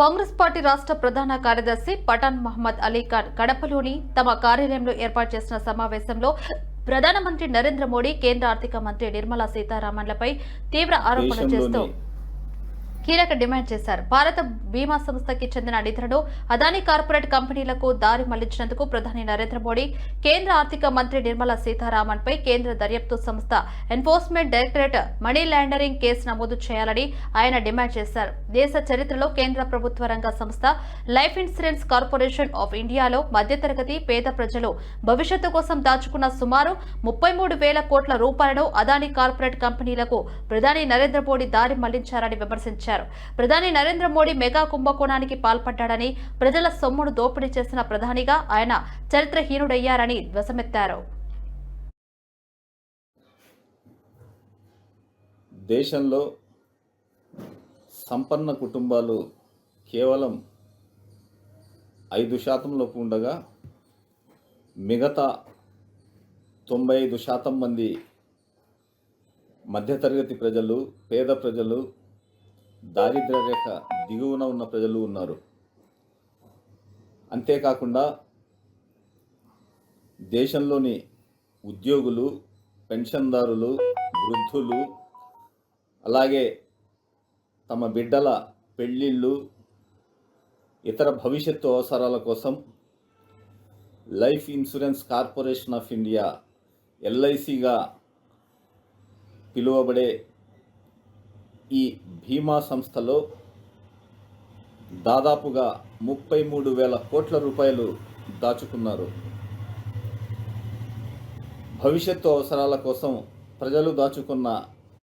Congress party రాష్ట్ర ప్రధాన కార్యదర్శి పఠాన్ మహమ్మద్ అలీ ఖాన్ కడపలోని తమ కార్యాలయంలో ఏర్పాటు చేసిన సమావేశంలో ప్రధానమంత్రి నరేంద్ర మోడీ కేంద్ర ఆర్థిక మంత్రి నిర్మలా సీతారామన్లపై తీవ్ర ఆరోపణలు చేస్తూ కీలక డిమాండ్ చేశారు. భారత బీమా సంస్థకి చెందిన నిధులను అదానీ కార్పొరేట్ కంపెనీలకు దారి మళ్ళించినందుకు ప్రధాని నరేంద్ర మోడీ కేంద్ర ఆర్థిక మంత్రి నిర్మలా సీతారామన్ పై కేంద్ర దర్యాప్తు సంస్థ enforcement directorate money laundering case నమోదు చేయాలని ఆయన డిమాండ్ చేశారు. దేశ చరిత్రలో కేంద్ర ప్రభుత్వ రంగ సంస్థ లైఫ్ ఇన్సూరెన్స్ కార్పొరేషన్ ఆఫ్ ఇండియాలో మధ్యతరగతి పేద ప్రజలు భవిష్యత్తు కోసం దాచుకున్న సుమారు ముప్పై మూడు వేల కోట్ల రూపాయలను అదానీ కార్పొరేట్ కంపెనీలకు ప్రధాని నరేంద్ర మోడీ దారి మళ్ళించారని విమర్శించారు. ప్రధాని నరేంద్ర మోడీ మెగా కుంభకోణానికి పాల్పడ్డాడని ప్రజల సొమ్మును దోపిడీ చేసిన ప్రధానిగా ఆయన చరిత్రహీనుడయ్యారని ధ్వసమెత్తారు దేశంలో సంపన్న కుటుంబాలు కేవలం ఐదు శాతంలోపు ఉండగా మిగతా తొంభై ఐదు శాతం మంది మధ్యతరగతి ప్రజలు పేద ప్రజలు దారిద్ర్య రేఖ దిగువన ఉన్న ప్రజలు ఉన్నారు. అంతేకాకుండా దేశంలోని ఉద్యోగులు పెన్షన్దారులు వృద్ధులు అలాగే తమ బిడ్డల పెళ్ళిళ్ళు ఇతర భవిష్యత్తు అవసరాల కోసం life insurance corporation of India ఎల్ఐసిగా పిలువబడే ఈ బీమా సంస్థలో దాదాపుగా ముప్పై మూడు వేల కోట్ల రూపాయలు దాచుకున్నారు. భవిష్యత్తు అవసరాల కోసం ప్రజలు దాచుకున్న